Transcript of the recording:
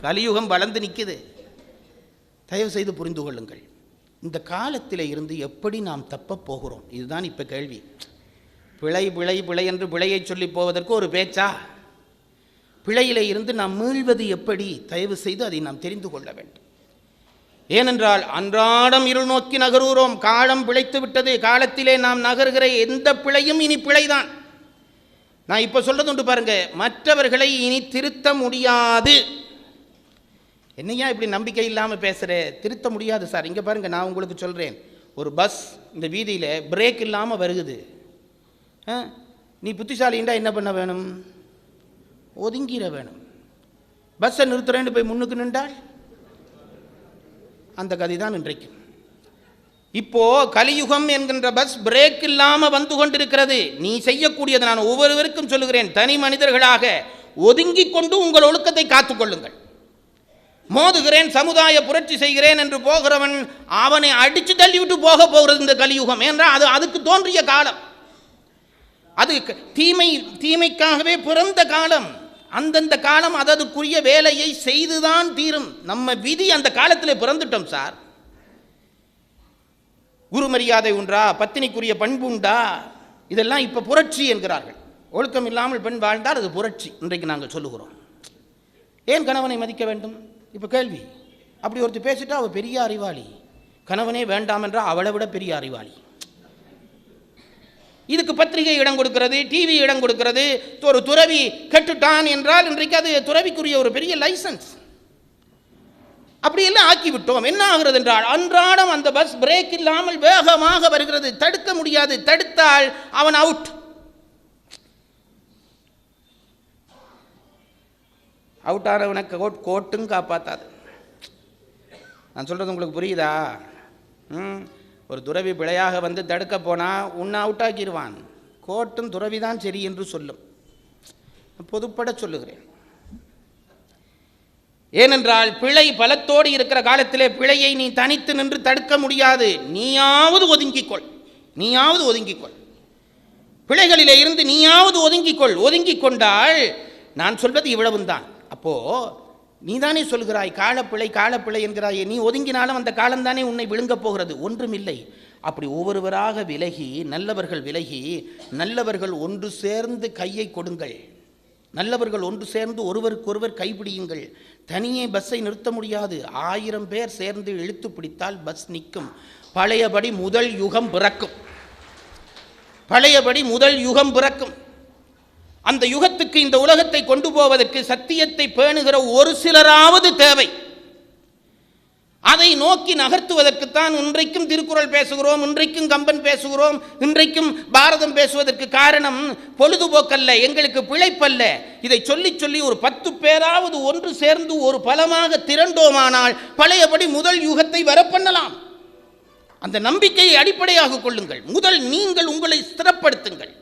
கலியுகம் வளர்ந்து நிற்குது தயவு செய்து புரிந்து கொள்ளுங்கள். இந்த காலத்தில் இருந்து எப்படி நாம் தப்ப போகிறோம்? இதுதான் இப்போ கேள்வி. பிழை பிழை பிழை என்று பிழையை சொல்லி போவதற்கு ஒரு பேச்சா? பிழையிலே இருந்து நாம் மீள்வது எப்படி? தயவு செய்து அதை நாம் தெரிந்து கொள்ள வேண்டும். ஏனென்றால் அன்றாடம் இருள் நோக்கி நகருகிறோம். காலம் பிழைத்து விட்டது. காலத்திலே நாம் நகர்கிற எந்த பிழையும் இனி பிழைதான். நான் இப்போ சொல்றது உண்டு பாருங்க. மற்றவர்களை இனி திருத்த முடியாது. என்னையா இப்படி நம்பிக்கை இல்லாமல் பேசுகிற திருத்த முடியாது சார். இங்கே பாருங்கள் நான் உங்களுக்கு சொல்கிறேன் ஒரு பஸ் இந்த வீதியில் பிரேக் இல்லாமல் வருகுது. ஆ? நீ புத்திசாலிண்டா என்ன பண்ண வேணும்? ஒதுங்கிட வேணும். பஸ்ஸை நிறுத்துறேன்னு போய் முன்னுக்கு நின்றால்? அந்த கதை தான் இன்றைக்கு. இப்போ கலியுகம் என்கின்ற பஸ் பிரேக் இல்லாமல் வந்து கொண்டிருக்கிறது. நீ செய்யக்கூடியது நான் ஒவ்வொருவருக்கும் சொல்லுகிறேன். தனி மனிதர்களாக ஒதுங்கி கொண்டு உங்கள் ஒழுக்கத்தை காத்துக்கொள்ளுங்கள் மோதுகிறேன் சமுதாய புரட்சி செய்கிறேன் என்று போகிறவன் அவனை அடித்து தள்ளிவிட்டு போக போகிறது இந்த கலியுகம் என்றால் அது அதுக்கு தோன்றிய காலம். அது தீமை தீமைக்காகவே பிறந்த காலம். அந்தந்த காலம் அதற்குரிய வேலையை செய்துதான் தீரும். நம்ம விதி அந்த காலத்தில் பிறந்துட்டோம் சார். குரு மரியாதை உண்டா? பத்தினிக்குரிய பண்பு உண்டா? இதெல்லாம் இப்போ புரட்சி என்கிறார்கள். ஒழுக்கம் இல்லாமல் பெண் வாழ்ந்தால் அது புரட்சி இன்றைக்கு நாங்கள் சொல்லுகிறோம். ஏன் கணவனை மதிக்க வேண்டும்? இப்போ கேள்வி. அப்படி ஒருத்தர் பேசிட்டா அவள் பெரிய அறிவாளி. கணவனே வேண்டாம் என்றால் அவளை விட பெரிய அறிவாளி. இதுக்கு பத்திரிகை இடம் கொடுக்கிறது டிவி இடம் கொடுக்கிறது. ஒரு துறவி கெட்டுட்டான் என்றால் இன்றைக்கு அது துறவிக்குரிய ஒரு பெரிய லைசன்ஸ் அப்படியெல்லாம் ஆக்கிவிட்டோம். என்ன ஆகிறது என்றால் அன்றாடம் அந்த பஸ் பிரேக் இல்லாமல் வேகமாக வருகிறது. தடுக்க முடியாது. தடுத்தால் அவன் அவுட் அவுட் கோட் கோட்டும் காப்பாற்றாது நான் சொல்கிறது உங்களுக்கு புரியுதா? ம்? ஒரு துறவி பிழையாக வந்து தடுக்க போனால் உன்னை அவுட் ஆக்கிடுவான் கோட்டும் துறவி தான் சரி என்று சொல்லும். பொதுப்பட சொல்லுகிறேன். ஏனென்றால் பிழை பலத்தோடு இருக்கிற காலத்திலே பிழையை நீ தனித்து நின்று தடுக்க முடியாது. நீயாவது ஒதுங்கிக்கொள். நீயாவது ஒதுங்கிக்கொள். பிழைகளிலே இருந்து நீயாவது ஒதுங்கிக்கொள். ஒதுங்கிக் கொண்டால் நான் சொல்வது இவ்வளவுந்தான். அப்போது நீ தானே சொல்கிறாய் காலப்பிழை காலப்பிழை என்கிறாயே. நீ ஒதுங்கினாலும் அந்த காலம்தானே உன்னை விழுங்கப் போகிறது. ஒன்றுமில்லை. அப்படி ஒவ்வொருவராக விலகி நல்லவர்கள் விலகி நல்லவர்கள் ஒன்று சேர்ந்து கையை கொடுங்கள். நல்லவர்கள் ஒன்று சேர்ந்து ஒருவருக்கொருவர் கைப்பிடியுங்கள் தனியே பஸ்ஸை நிறுத்த முடியாது. ஆயிரம் பேர் சேர்ந்து இழுத்து பிடித்தால் பஸ் நிற்கும். பழையபடி முதல் யுகம் பிறக்கும். பழையபடி முதல் யுகம் பிறக்கும். அந்த யுகத்துக்கு இந்த உலகத்தை கொண்டு போவதற்கு சத்தியத்தை பேணுகிற ஒரு சிலராவது தேவை. அதை நோக்கி நகர்த்துவதற்குத்தான் இன்றைக்கும் திருக்குறள் பேசுகிறோம் இன்றைக்கும் கம்பன் பேசுகிறோம் இன்றைக்கும் பாரதம் பேசுவதற்கு காரணம் பொழுதுபோக்கல்ல எங்களுக்கு பிழைப்பல்ல. இதை சொல்லி சொல்லி ஒரு பத்து பேராவது ஒன்று சேர்ந்து ஒரு பலமாக திரண்டோமானால் பழையபடி முதல் யுகத்தை வரப்பண்ணலாம் அந்த நம்பிக்கையை அடிப்படையாக கொள்ளுங்கள். முதல் நீங்கள் உங்களை ஸ்திரப்படுத்துங்கள்.